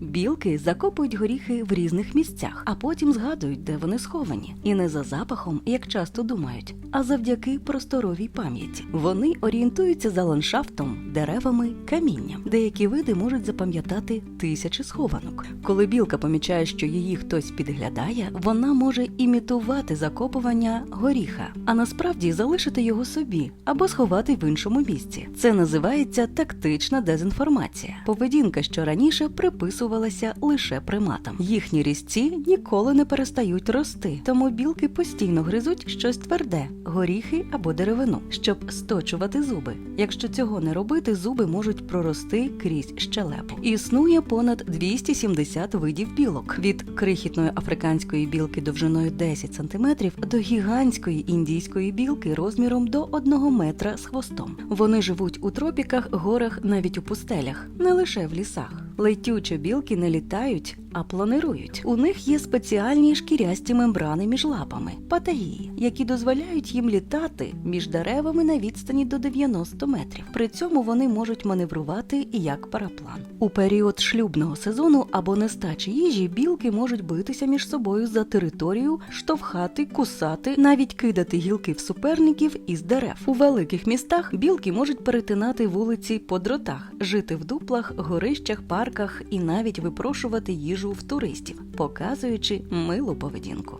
Білки закопують горіхи в різних місцях, а потім згадують, де вони сховані. І не за запахом, як часто думають, а завдяки просторовій пам'яті. Вони орієнтуються за ландшафтом, деревами, камінням. Деякі види можуть запам'ятати тисячі схованок. Коли білка помічає, що її хтось підглядає, вона може імітувати закопування горіха, а насправді залишити його собі або сховати в іншому місці. Це називається тактична дезінформація. Поведінка, що раніше приписувалася лише приматам. Їхні різці ніколи не перестають рости, тому білки постійно гризуть щось тверде, горіхи або деревину, щоб сточувати зуби. Якщо цього не робити, зуби можуть прорости крізь щелепу. Існує понад 270 видів білок від крихітної африканської білки довжиною 10 см до гігантської індійської білки розміром до 1 метра з хвостом. Вони живуть у тропіках, горах, навіть у пустелях, не лише в лісах. Летючі білки не літають, а планирують. У них є спеціальні шкірясті мембрани між лапами патагії, які дозволяють їм літати між деревами на відстані до 90 метрів. При цьому вони можуть маневрувати як параплан. У період шлюбного сезону або нестачі їжі білки можуть битися між собою за територію, штовхати, кусати, навіть кидати гілки в суперників із дерев. У великих містах білки можуть перетинати вулиці по дротах, жити в дуплах, горищах, парках і навіть випрошувати їжу в туристів, показуючи милу поведінку.